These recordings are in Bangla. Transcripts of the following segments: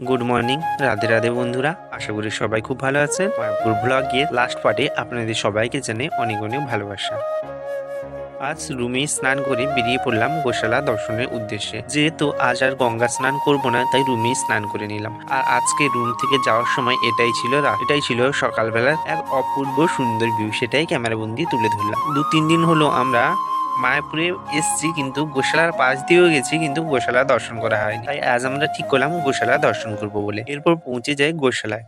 গুড মর্নিং রাধে রাধে বন্ধুরা। আশা করি সবাই খুব ভালো আছেন। মায়াপুর ব্লগের লাস্ট পার্টে আপনাদের সবাইকে জানে অনেক অনেক ভালোবাসা। আজ রুমে স্নান করে বেরিয়ে পড়লাম গোশালা দর্শনের উদ্দেশ্যে। যেহেতু আজ আর গঙ্গা স্নান করব না, তাই রুমে স্নান করে নিলাম। আর আজকে রুম থেকে যাওয়ার সময় এটাই ছিল এটাই ছিল সকালবেলার এক অপূর্ব সুন্দর ভিউ সেটাই ক্যামেরাবন্দি তুলে ধরলাম। দু তিন দিন হলো আমরা মায়াপুরে এসছি, কিন্তু গোশালার পাশ দিয়েও গেছি, কিন্তু গোশালা দর্শন করা হয়নি। তাই আজ আমরা ঠিক করলাম গোশালা দর্শন করব বলে। এরপর পৌঁছে যাই গোশালায়।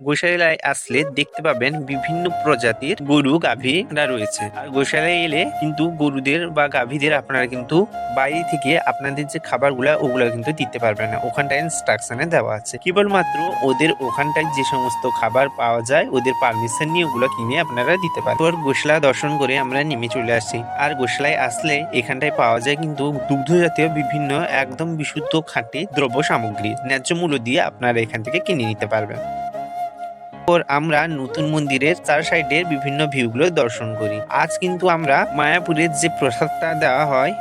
গোশালায় আসলে দেখতে পাবেন বিভিন্ন প্রজাতির গরু গাভীরা রয়েছে। আর গোশালায় এলে কিন্তু গরুদের বা গাভীদের আপনারা কিন্তু বাইরে থেকে আপনাদের যে খাবারগুলা, ওগুলো কিন্তু দিতে পারবেন না। ওখানটায় ইনস্ট্রাকশনে দেওয়া আছে। কেবলমাত্র ওদের ওখানটায় যে সমস্ত খাবার পাওয়া যায়, ওদের পারমিশন নিয়ে ওগুলো কিনে আপনারা দিতে পারেন। তোর গোশলা দর্শন করে আমরা নেমে চলে আসি। আর গোশলায় আসলে এখানটায় পাওয়া যায় কিন্তু দুগ্ধ জাতীয় বিভিন্ন একদম বিশুদ্ধ খাঁটি দ্রব্য সামগ্রী। ন্যায্য মূল্য দিয়ে আপনারা এখান থেকে কিনে নিতে পারবেন। পর আমরা নতুন মন্দিরের চার সাইডের বিভিন্ন ভিউগুলো দর্শন করি। আজ কিন্তু আমরা মায়াপুরের যে প্রসাদটা দেওয়া হয়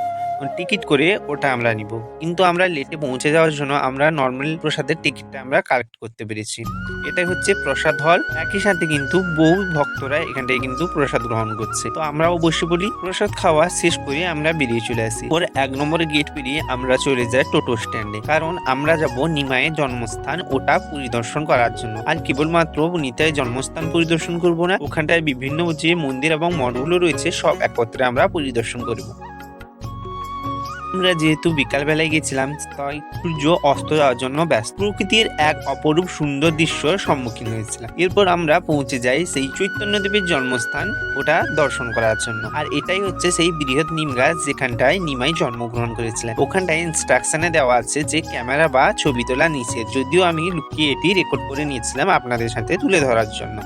টিকিট করে ওটা আমরা নিব। কিন্তু আমরা লেটে পৌঁছে যাওয়ার জন্য আমরা নর্মাল প্রসাদের টিকিটটা আমরা কালেক্ট করতে পেরেছি। এটাই হচ্ছে প্রসাদ হল একই সাথে কিন্তু বহু ভক্তরা এখানটায় কিন্তু প্রসাদ গ্রহণ করছে। তো আমরাও বসে বলি প্রসাদ খাওয়া শেষ করে আমরা বেরিয়ে চলে আসি। ওর এক নম্বর গেট পেরিয়ে আমরা চলে যাই টোটো স্ট্যান্ডে কারণ আমরা যাব নিমায়ের জন্মস্থান ওটা পরিদর্শন করার জন্য। আর কেবলমাত্র নিতাই জন্মস্থান পরিদর্শন করব না, ওখানটায় বিভিন্ন যে মন্দির এবং মঠগুলো রয়েছে সব একত্রে আমরা পরিদর্শন করব। আমরা যেহেতু বিকালবেলায় গেছিলাম, তাই সূর্য অস্ত যাওয়ার জন্য ব্যস্ত। প্রকৃতির এক অপরূপ সুন্দর দৃশ্য সম্মুখীন হয়েছিলাম। এরপর আমরা পৌঁছে যাই সেই চৈতন্যদেবের জন্মস্থান, ওটা দর্শন করার জন্য। আর এটাই হচ্ছে সেই বৃহৎ নিম গাছ যেখানটায় নিমাই জন্মগ্রহণ করেছিলেন। ওখানটায় ইনস্ট্রাকশনে দেওয়া আছে যে ক্যামেরা বা ছবি তোলা নিষেধ। যদিও আমি লুকিয়ে এটি রেকর্ড করে নিয়েছিলাম আপনাদের সাথে তুলে ধরার জন্য।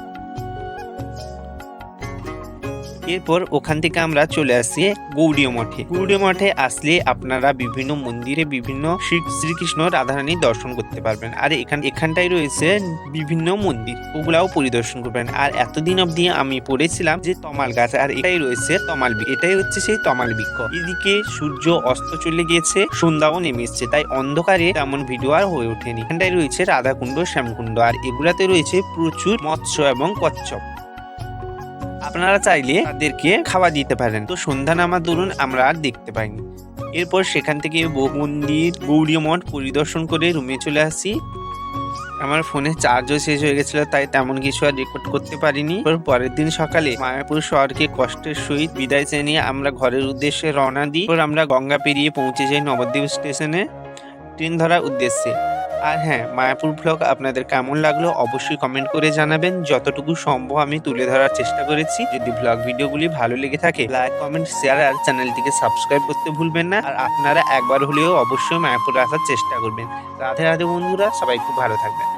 এরপর ওখান থেকে আমরা চলে আসি গৌড়ীয় মঠে। গৌড়ীয় মঠে আসলে আপনারা বিভিন্ন মন্দিরে বিভিন্ন শ্রী- শ্রীকৃষ্ণ রাধারানী দর্শন করতে পারবেন। আর এখান এখানটাই রয়েছে বিভিন্ন মন্দির, ওগুলাও পরিদর্শন করবেন। আর এতদিন অবধি আমি পড়েছিলাম যে তমাল গাছ, আর এটাই রয়েছে তমাল এটাই হচ্ছে সেই তমাল বৃক্ষ। এদিকে সূর্য অস্ত চলে গিয়েছে, সন্ধ্যাও নেমে এসছে, তাই অন্ধকারে তেমন ভিডিও আর হয়ে ওঠেনি। এখানটায় রয়েছে রাধাকুণ্ড, শ্যামকুণ্ড, আর এগুলাতে রয়েছে প্রচুর মৎস্য এবং কচ্ছপ। আপনারা চাইলে তাদেরকে খাওয়া দিতে পারেন। তো সন্ধ্যা নামা দরুন আমরা আর দেখতে পাইনি। এরপর সেখান থেকে বহু মন্দির গৌরী মঠ পরিদর্শন করে রুমে চলে আসি। আমার ফোনে চার্জও শেষ হয়ে গেছিল, তাই তেমন কিছু আর রেকর্ড করতে পারিনি। পরের দিন সকালে মায়াপুর শহরকে কষ্টের সহিত বিদায় জানিয়ে আমরা ঘরের উদ্দেশ্যে রওনা দিই। আমরা গঙ্গা পেরিয়ে পৌঁছে যাই নবদ্বীপ স্টেশনে। ট্রেন ধরার উদ্দেশ্যে। আর হ্যাঁ মায়াপুর ব্লগ আপনাদের কেমন লাগল অবশ্যই কমেন্ট করে জানাবেন। যতটুকু সম্ভব আমি তুলে ধরার চেষ্টা করেছি। যদি ব্লগ ভিডিওগুলি ভালো লেগে থাকে লাইক কমেন্ট শেয়ার আর চ্যানেলটিকে সাবস্ক্রাইব করতে ভুলবেন না। আর আপনারা একবার হলেও অবশ্যই মায়াপুর আসার চেষ্টা করবেন। রাধে রাধে বন্ধুরা, সবাই খুব ভালো থাকবেন।